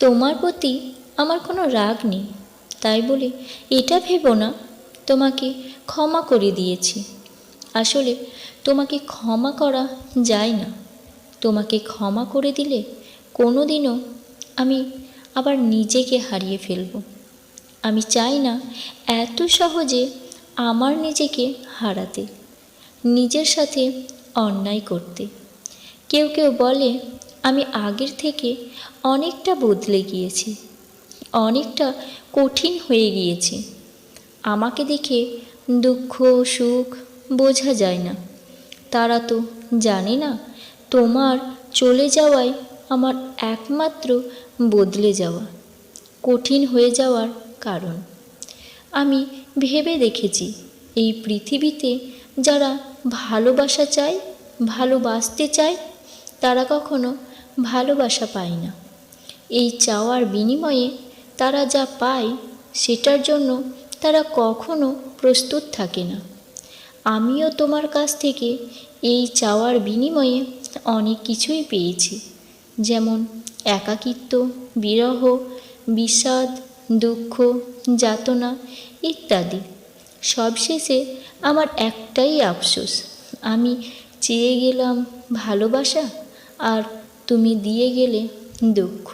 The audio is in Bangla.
তোমার প্রতি আমার কোনো রাগ নেই। তাই বলে এটা ভেবো না, তোমাকে ক্ষমা করে দিয়েছি। আসলে তোমাকে ক্ষমা করা যায় না। তোমাকে ক্ষমা করে দিলে কোনো দিনও আমি আবার নিজেকে হারিয়ে ফেলব। আমি চাই না এত সহজে আমার নিজেকে হারাতে, নিজের সাথে অন্যায় করতে। কেউ কেউ বলে আমি আগের থেকে অনেকটা বদলে গিয়েছি, অনেকটা কঠিন হয়ে গিয়েছি। আমাকে দেখে দুঃখ, সুখ বোঝা যায় না। তারা তো জানে না, তোমার চলে যাওয়াই আমার একমাত্র বদলে যাওয়া, কঠিন হয়ে যাওয়ার কারণ। আমি ভেবে দেখেছি, এই পৃথিবীতে যারা ভালোবাসা চায়, ভালোবাসতে চায়, তারা কখনো ভালোবাসা পায় না। এই চাওয়ার বিনিময়ে তারা যা পায়, সেটার জন্য তারা কখনো প্রস্তুত থাকে না। আমিও তোমার কাছ থেকে এই চাওয়ার বিনিময়ে অনেক কিছুই পেয়েছি। যেমন একাকিত্ব, বিরহ, বিষাদ, দুঃখ, যাতনা ইত্যাদি। সবশেষে আমার একটাই আফসোস, আমি চেয়ে গেলাম ভালোবাসা আর তুমি দিয়ে গেলে দুঃখ।